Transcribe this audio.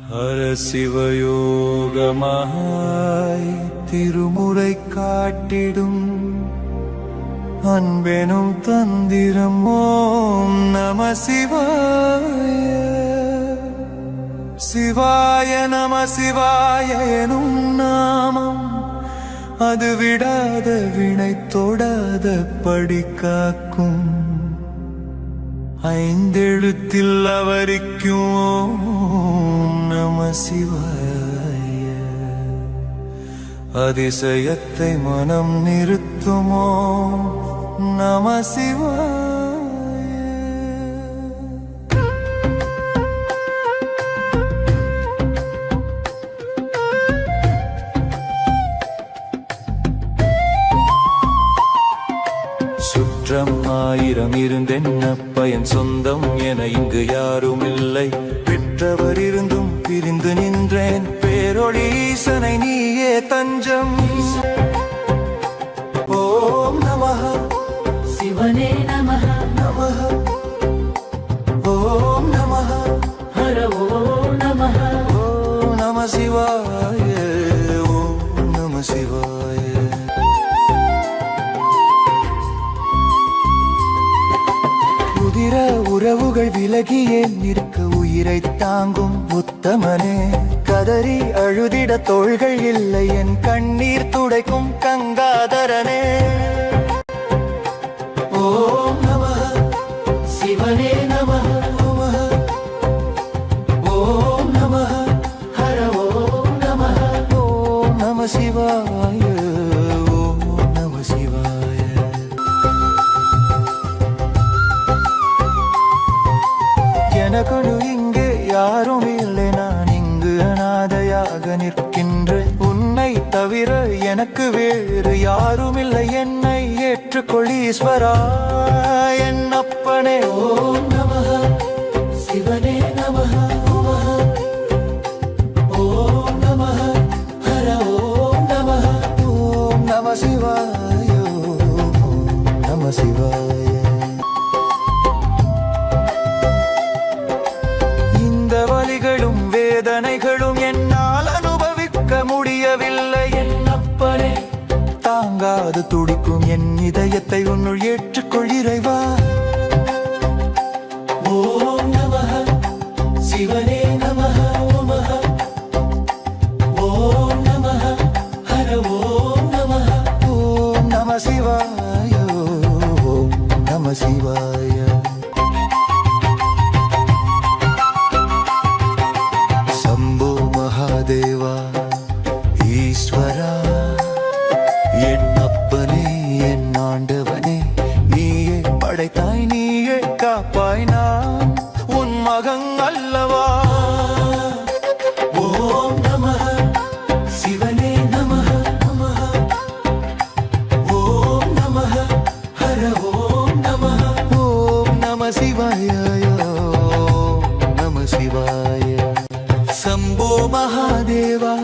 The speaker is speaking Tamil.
ஹர சிவயோகமாய் திருமுறை காட்டிடும். அன்பெனும் தந்திரம் ஓம் நம சிவாய. சிவாய நம சிவாய எனும் நாமம். அது விடாத வினை தொடாத படி காக்கும். ஐந்தெழுத்தில் அவரிக்கும் நம சிவாய. அதிசயத்தை மனம் நிறுத்துமோ நம சிவாய. சுற்றம் ஆயிரம் இருந்தென்ன பயன் சொந்தம் என இங்கு யாரும் இல்லை பெற்றவர் இருந்தும் பிரிந்து நின்றேன். பேரொளி ஈசனை நீயே தஞ்சம். ஓம் நமஹ. சிவனே நமः நமஹ. ஓம் நமஹ. ஹர ஓம் நமः ஓம் நம சிவாய. பிற உறவுகள் விலகியே நிற்க உயிரை தாங்கும் உத்தமனே? கதறி அழுதிட தோள்கள் இல்லை என் கண்ணீர் துடைக்கும் கங்காதரனே. எனக்கு வேறு யாரும் இல்லை என்னை ஏற்றுக்கொள் ஈஸ்வரா. என் அப்பனே. ஓம் நமः சிவனே நமः ஓம் நமः ஹர ஓம் நமः ஓம் நம சிவாய. நம சிவாய. இதயத்தை உன்னுள் ஏற்றுக்கொள் இறைவா. ஓம் நம சிவனே நம ஓமः ஓம் நம ஹர ஓம் நம ஓம் நம சிவாய ஓம் நம சிவாய. शम्भो महादेवा।